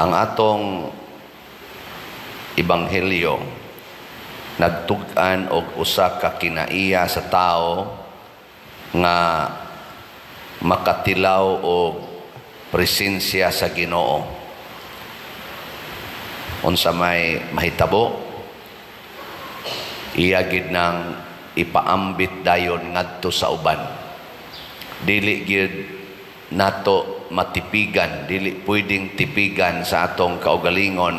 ang atong ebanghelyo nagtug-an og usa ka kinaiya sa tao nga makatilaw og presensya sa Ginoo. Unsa may mahitabo iya gid nang ipaambit dayon ngadto sa uban. Dili gid nato matipigan, dili pwedeng tipigan sa atong kaugalingon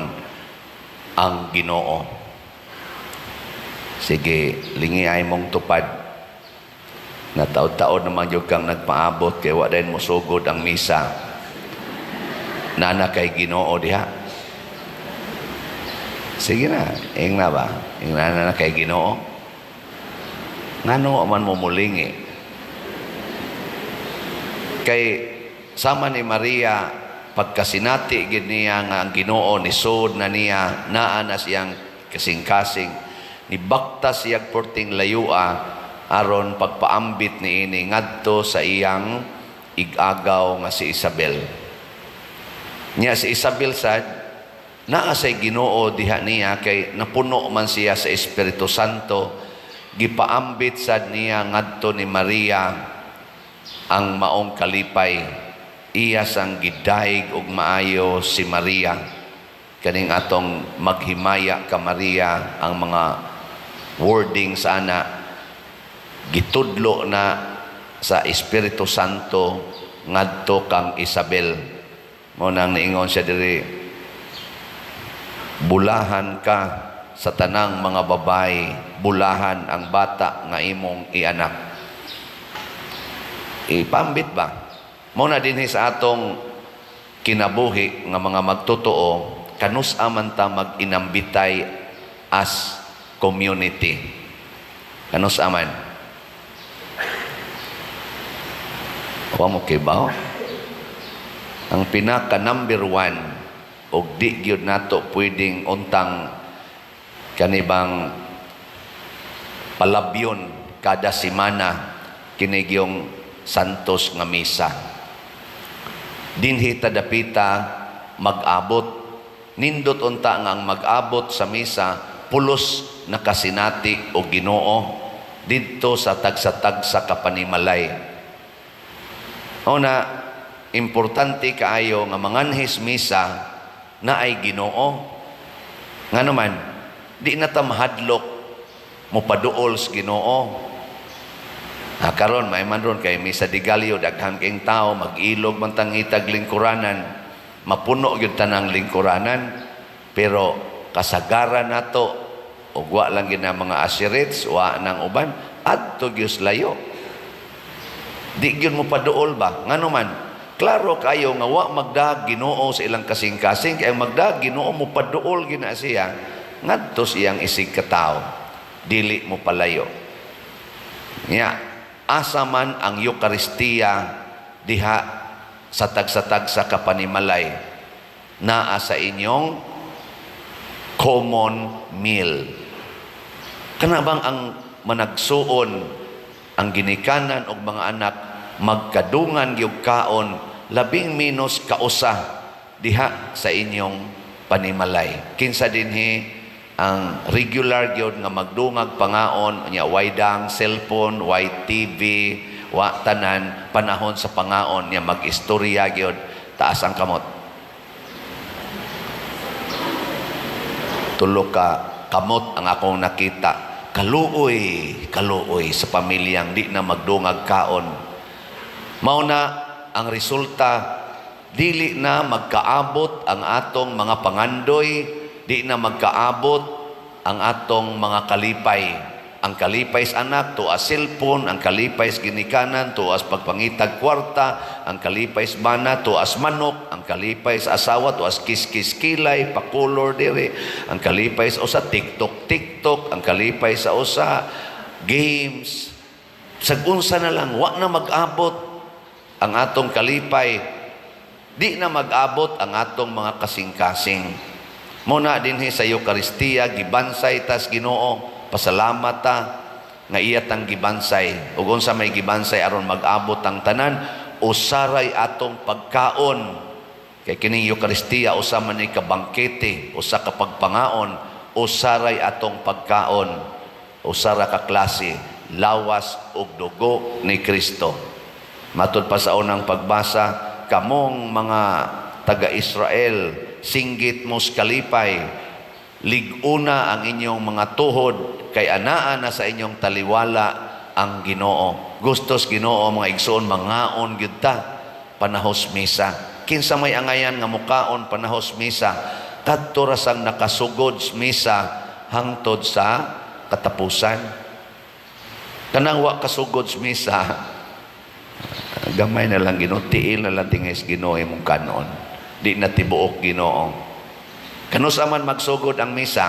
ang Ginoo. Sige, lingiay mong tupad. Na taon-taon naman yung kang nagpaabot kay wa mo sugod ang misa. Nana kay Ginoo diha. Sige na, ing na ba? Ing na na kay Ginoo. Ngano man mo mulingi. Kay sama ni Maria pagkasinati gid niya nga ang Ginoo ni sud na niya naa na siyang kasing-kasing. Ni bakta siya porting layua aron pagpaambit ni ini ngadto sa iyang igagaw nga si Isabel. Niya si Isabel sad naa say Ginoo diha niya kay napuno man siya sa Espiritu Santo. Gipaambit sad niya ngadto ni Maria ang maong kalipay iya sang gidaig og maayo si Maria. Kaning atong maghimaya ka Maria ang mga wording sana gitudlo na sa Espiritu Santo ngadto kang Isabel. Mo nang niingon siya diri bulahan ka sa tanang mga babay bulahan ang bata nga imong ianak. Ipambit ba mo na dinhi sa atong kinabuhi nga mga magtotoo kanus aman ta mag-inambitay as community? Kanus aman Wa mo kibaw ang pinaka number one og di gyud nato pwedeng untang kanibang palabyon kada semana kini yung santos nga misa dinhi ta dapita mag-abot nindot unta nga ang mag-abot sa misa pulos nakasinati o Ginoo didto sa tagsa-tagsa kapanimalay Una, importante kaayo nga manganhis misa na ay Ginoo. Nga naman, di na ta mahadlok mo paduol sa Ginoo. Ha, karon may man ron kay misa di galyo daghang king tao mag-ilog man tang itag lingkuranan mapuno gyud tanang lingkuranan pero kasagaran nato ug wa lang gid mga asirits wa nang uban adto gyud layo Di gyud mo paduol ba? Ngano man? Klaro kayo nga wa magdag Ginoo sa ilang kasing-kasing kay magdag Ginoo mo paduol gina siya ngadto siyang isig katao. Dili mo palayo. Nya, asa man ang Eukaristiya diha sa tagsa-tagsa kapanimalay? Naa sa inyong common meal. Kana bang ang managsuon ang ginikanan og mga anak magkadungan gyud kaon labing minus kausa diha sa inyong panimalay? Kinsa dinhi ang regular gyud nga magdungag pangaon nya waydang cellphone way TV wa tanan panahon sa pangaon nya magistorya gyud. Taas ang kamot. Tulo ka kamot ang akong nakita. Kaluoy, kaluoy sa pamilyang di na magdungag kaon. Mao na ang resulta. Dili na magkaabot ang atong mga pangandoy, di na magkaabot ang atong mga kalipay. Ang kalipay sa anak, to as cellphone, ang kalipay sa ginikanan, to as pagpangitag kwarta, ang kalipay sa mana, to as manok, ang kalipay sa asawa, to as kiskis kilay, pakulor dire, ang kalipay sa usa, tiktok, tiktok, ang kalipay sa usa, games, sagunsa na lang, wa na mag-abot ang atong kalipay, di na mag-abot ang atong mga kasing-kasing. Muna dinhi sa Eucharistia, gibansay tas ginoo, pasalamat ta nga iya tang gibansay. Ug unsa may gibansay aron mag-abot ang tanan usaray atong pagkaon. Kay kining Eucharistia usa man ni kabangkete, usa ka pagpangaon, usaray atong pagkaon, usara ka klase, lawas ug dugo ni Kristo. Matod pa sa unang pagbasa, kamong mga taga-Israel, singgit mos kalipay, liguna ang inyong mga tuhod, kay anaa na sa inyong taliwala ang Ginoo. Gustos Ginoo mga igsoon mangaon gyud ta panahos misa. Kinsa may angayan nga mukaon panahos misa, kadto ra sang nakasugod sa misa hangtod sa katapusan. Kanang wa kasugod sa misa, gamay na lang Ginoo, tiil na lang tingis Ginoo imong kanon. Di na tibuok Ginoo. Kano sa man magsugod ang misa?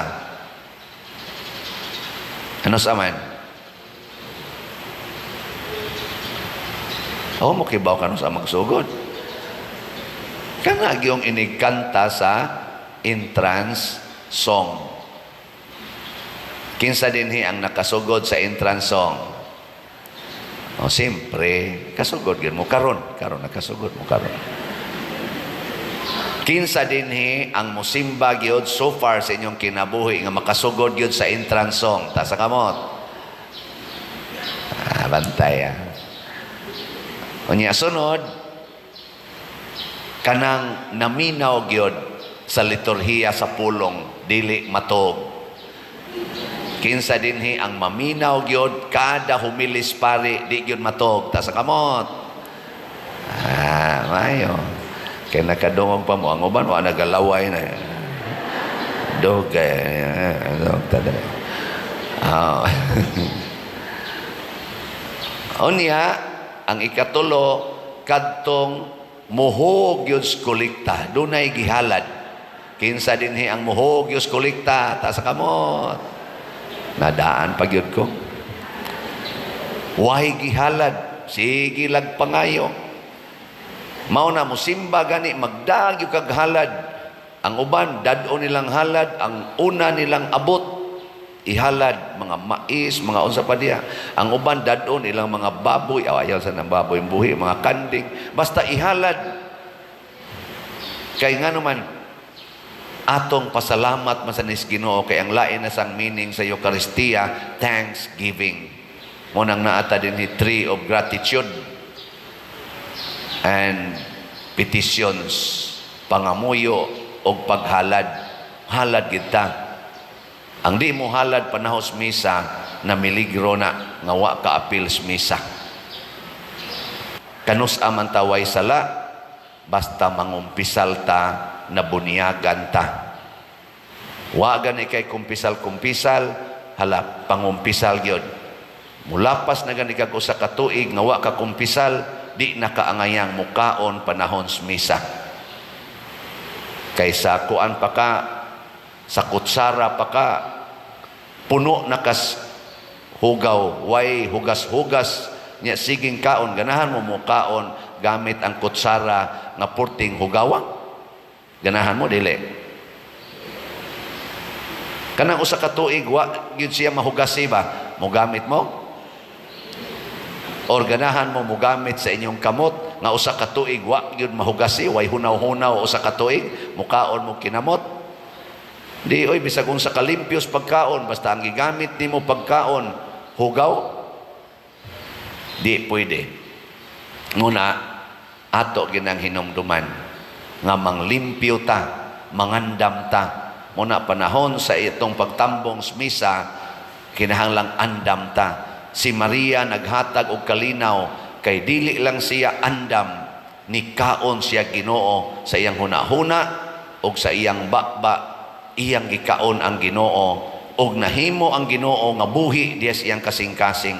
Ano sa man? Oh, mo kibaw kano sa magsugod. Kana gyung inigkanta sa entrance song. Kinsa dinhi ang nakasugod sa entrance song? O, siyempre, kasugod gyud mo karon, karon nakasugod mo karon. Kinsa dinhi ang musimba gyud so far sa inyong kinabuhi nga makasugod gyud sa entrance song. Ta sa kamot. Ah, bantay ah. Unya sunod kanang naminaw gyud sa liturhiya sa pulong dili matog. Kinsa dinhi ang maminaw gyud kada humilis pare di gyud matog ta sa kamot. Ah, mayo. Kaya nakadungog pa mo. Ang uban, wa nagalaway na. Dogay. Dog tada. Ah. Unya, ang ikatulo, kadtong muhog yun kolekta. Dunay gihalad. Kinsa dinhi ang muhog yun kolekta. Ta sa kamot. Nadaan pag yun ko. Wahay gihalad. Sige lag pangayo. Mao na mo simba gani magdagyo kag halad. Ang uban dad-o nilang halad, ang una nilang abot ihalad mga mais, mga unsa pa diya. Ang uban dad-o nilang mga baboy, aw ayaw sa ng baboy buhi, mga kanding, basta ihalad. Kay nga naman atong pasalamat masanis Ginoo kay ang lain na sang meaning sa Eucharistia, thanksgiving. Mo nang naata din ni tree of gratitude and petitions, pangamuyo o paghalad. Halad kita. Ang di mo halad panahos misa, na miligro na nga wa ka appeals misa. Kanus aman taway sala, basta mangumpisal ta na bunyagan ta. Wa gani kay kumpisal-kumpisal, hala pangumpisal gyud. Mulapas na gani kag usa ka tuig nga wa ka kumpisal, di nakaangayang mukaon panahon sa misa. Kaysa kuan pa ka, sa kutsara pa ka, puno na kas hugaw, way hugas-hugas, niya siging kaon, ganahan mo mo kaon gamit ang kutsara nga purting hugawang. Ganahan mo, dili. Kanang usa ka tuig, wa gyud siya mahugasi ba? Mo gamit mo? Or ganahan mo mugamit sa inyong kamot nga usa ka tuig wa gyud mahugasi way hunaw-hunaw usa ka tuig mukaon mo kinamot. Di oy bisag kung sa kalimpios pagkaon basta ang gigamit nimo pagkaon hugaw. Di pwede. Nguna ato ginang hinumduman nga manglimpyo ta mangandam ta. Muna panahon sa itong pagtambong sa misa kinahanglang andam ta si Maria naghatag og kalinaw kay dili lang siya andam ni kaon siya Ginoo sa iyang hunahuna og sa iyang bakba. Iyang gikaon ang Ginoo og nahimo ang Ginoo nga buhi diya sa iyang kasing-kasing.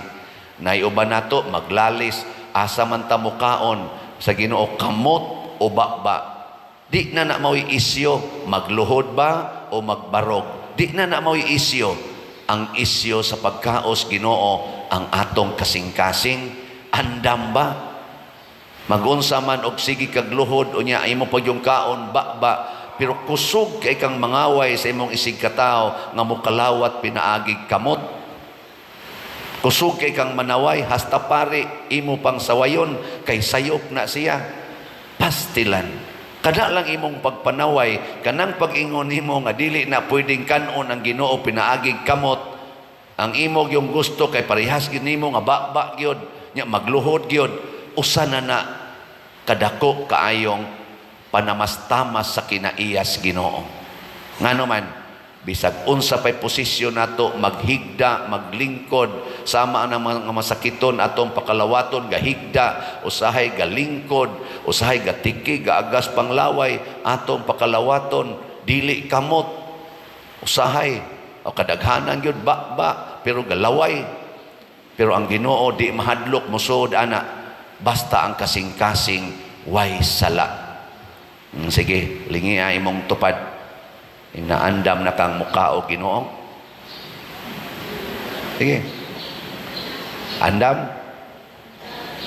Naiuban nato? Maglalis. Asa man ta mukaon sa Ginoo? Kamot o bakba? Di na na mao'y isyo magluhod ba o magbarog? Di na na mao'y isyo. Ang isyo sa pagkaos Ginoo ang atong kasing-kasing andam ba? Magunsa man og sige kag luhod unya imo pag yung kaon ba ba? Pero kusog kay kang mangaway sa imong isig katao nga mukalawat pinaagig kamot. Kusog kay kang manaway hasta pare imo pang sawayon kay sayop na siya. Pastilan. Kada lang imong pagpanaway, kanang pag-ingon nimo nga dili na pwedeng kanon ang Ginoo pinaagig kamot. Ang imog yung gusto kay parehas gid nimo nga bakba gyud, nya magluhod gyud, usa na na kadako kaayong panamastamas sa kinaiyas Ginoo. Ngano man, bisag unsa pay posisyon nato maghigda maglingkod sama ang mga masakiton atong pakalawaton gahigda usahay galingkod usahay gatiki gaagas panglaway atong pakalawaton dili kamot usahay o kadaghanan gyud ba pero galaway pero ang Ginoo di mahadlok musod ana basta ang kasing-kasing way sala Mm, sige lingi ay imong tupad Inaandam na kang mukha o ginoo. Sige. Andam.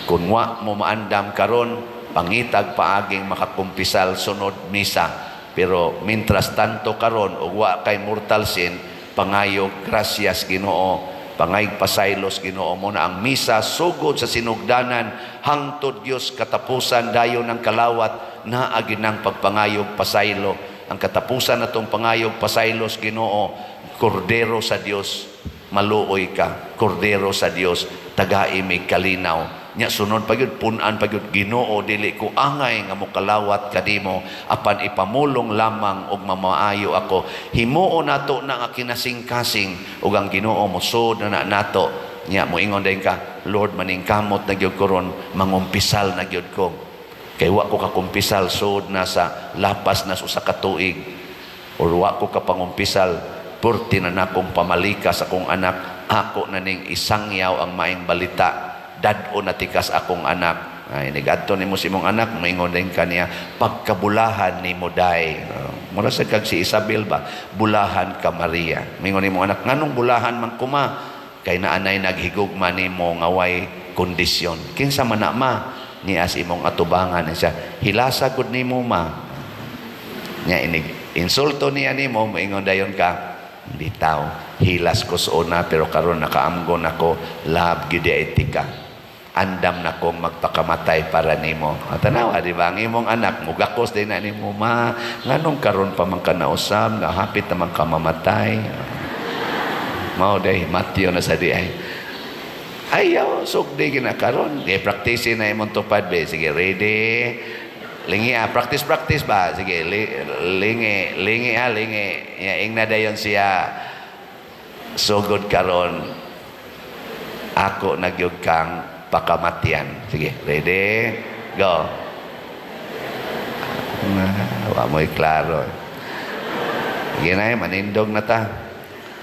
Kung wa mo maandam karon, pangitag paaging makakumpisal sunod misa. Pero mintras tanto karon ug wa kay mortal sin, pangayog gracias Ginoo, pangayog pasaylos Ginoo mo na ang misa sugod sa sinugdanan hangtod Dios katapusan dayon ng kalawat na aginang pagpangayog pasaylo ang katapusan natong pangayog pasaylos Ginoo kordero sa Dios maluoy ka. Kordero sa Dios tagai may kalinaw nya sunod pa punan pa gyud Ginoo dili ko angay nga mokalawat kadimo apan ipamulong lamang og mamaayo ako himuo nato na nga kinasing-kasing ug ang Ginoo mosud na, na nato nya moingon dayon ka Lord maning kamot na gyud koron mangumpisal na gyud ko Kay wa ko kakumpisal sud na sa lapas na sa katuig. Or wa ko kapangumpisal purti na nakong pamalika sa akong anak. Ako na ning isangyaw ang maing balita. Dad-o na tikas akong anak. Ay, nigadto ni mo si mong anak, maingon din kaniya, pagkabulahan ni mo day. Uh, mura sa kag si Isabel ba, bulahan ka Maria. Maingon ni mo anak, nganong bulahan man kuma? Kay naanay naghigugma ni mo ngaway kondisyon. Kinsa man na ma? ni as imong atubangan siya hilasa gud nimo ma nya inig insulto niya nimo moingon dayon ka bitaw hilas ko sa una pero karon nakaamgon ako love gid etika andam na kong magpakamatay para nimo tanawa di ba ang imong anak mugakos din na nimo ma nganong karon pa man ka nausab nga hapit naman ka mamatay mao day matyo na sa di ay Ayaw, sugdi ginakaroon. Di, practice na imong tupad, be. Sige, ready? Lingi ah, practice, practice ba? Sige, li, lingi, lingi ah, lingi. Yaing na dayon siya. Sugod karon Ako nagyug kang pakamatian. Sige, ready? Go. Ah, wa mo'y klaro. Sige na, manindog na ta.